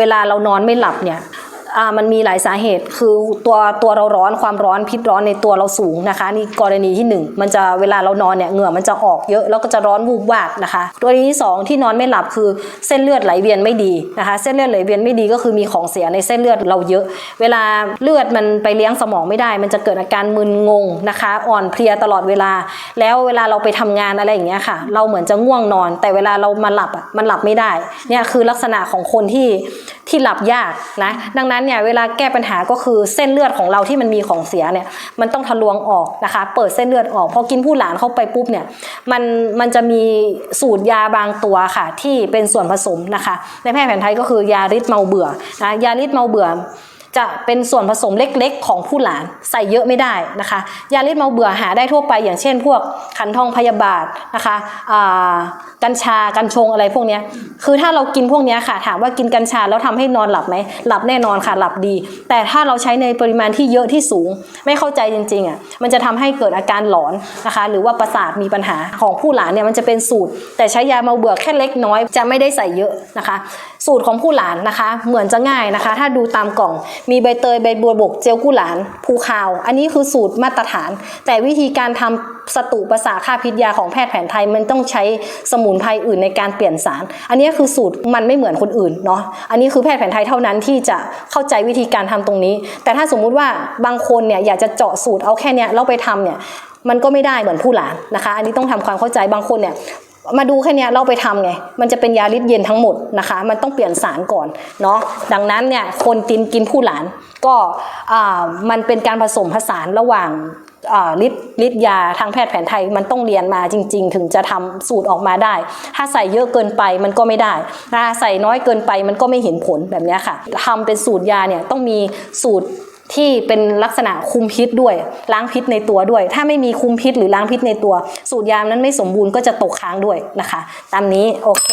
เวลาเรานอนไม่หลับเนี่ย อ่ามันมีหลายสาเหตุ คือตัวตัวเราร้อนความร้อนพิษร้อนในตัวเราสูงนะคะนี่กรณีที่หนึ่งมันจะเวลาเรานอนเนี่ยเหงื่อมันจะออกเยอะแล้วก็จะร้อนวูบวาบนะคะกรณีที่สองที่นอนไม่หลับคือเส้นเลือดไหลเวียนไม่ดีนะคะ เส้นเลือดไหลเวียนไม่ดีก็คือมีของเสียในเส้นเลือดเราเยอะ เวลาเลือดมันไปเลี้ยงสมองไม่ได้ มันจะเกิดอาการมึนงงนะคะ อ่อนเพลียตลอดเวลา แล้วเวลาเราไปทำงานอะไรอย่างเงี้ยค่ะ เราเหมือนจะง่วงนอน แต่เวลาเรามาหลับอะมันหลับไม่ได้เนี่ยคือลักษณะของคนที่ที่หลับยากนะดังนั้นเนี่ยเวลาแก้ปัญหาก็คือเส้นเลือดของเราที่มันมีของเสียเนี่ยมันต้องทะลวงออกนะคะ เปิดเส้นเลือดออกพอกินผู้หลานเข้าไปปุ๊บเนี่ยมันมันจะมีสูตรยาบางตัวค่ะ ที่เป็นส่วนผสมนะคะ ในแพทย์แผนไทยก็คือยาฤทธิ์เมาเบื่อนะยาฤทธิ์เมาเบื่อ จะเป็นส่วนผสมเล็กๆ ของผู้หลานใส่เยอะไม่ได้นะคะ ยาฤทธิ์เมาเบื่อหาได้ทั่วไป อย่างเช่น พวกขันทองพยาบาทนะคะกัญชากัญชงอะไรพวกนี้คือถ้าเรากินพวกนี้ค่ะ ถามว่ากินกัญชาแล้วทำให้นอนหลับไหมหลับแน่นอนค่ะหลับดี แต่ถ้าเราใช้ในปริมาณที่เยอะที่สูง ไม่เข้าใจจริงๆอะมันจะทำให้เกิดอาการหลอนนะคะ หรือว่าประสาทมีปัญหาของผู้หลานเนี่ยมันจะเป็นสูตร แต่ใช้ยาเมาเบื่อแค่เล็กน้อยจะไม่ได้ใส่เยอะนะคะสูตรของผู้หลานนะคะ เหมือนจะง่ายนะคะ ถ้าดูตามกล่องมีใบเตยใบบัวบกเจลกุหลานภูคาว อันนี้คือสูตรมาตรฐาน แต่วิธีการทำสตุประสาค่าพิษยาของแพทย์แผนไทยมันต้องใช้สมุนไพรอื่นในการเปลี่ยนสาร อันนี้คือสูตรมันไม่เหมือนคนอื่นเนาะอันนี้คือแพทย์แผนไทยเท่านั้นที่จะเข้าใจวิธีการทำตรงนี้ แต่ถ้าสมมุติว่าบางคนเนี่ยอยากจะเจาะสูตรเอาแค่เนี้ยแล้วไปทำเนี่ยมันก็ไม่ได้เหมือนผู้หลานนะคะ อันนี้ต้องทำความเข้าใจบางคนเนี่ย มาดูแค่เนี้ยเราไปทำไง มันจะเป็นยาลิดเย็นทั้งหมดนะคะ มันต้องเปลี่ยนสารก่อนเนาะ ดังนั้นเนี่ยคนกินกินผู้หลานก็อ่ามันเป็นการผสมผสานระหว่างอ่าฤทธิ์ฤทธิ์ยาทางแพทย์แผนไทยมันต้องเรียนมาจริง ๆ ถึงจะทำสูตรออกมาได้ ถ้าใส่เยอะเกินไปมันก็ไม่ได้นะคะใส่น้อยเกินไปมันก็ไม่เห็นผลแบบเนี้ยค่ะทำเป็นสูตรยาเนี่ยต้องมีสูตร ที่เป็นลักษณะคุมพิษด้วย ล้างพิษในตัวด้วย ถ้าไม่มีคุมพิษหรือล้างพิษในตัว สูตรยามนั้นไม่สมบูรณ์ก็จะตกค้างด้วยนะคะ ตามนี้โอเค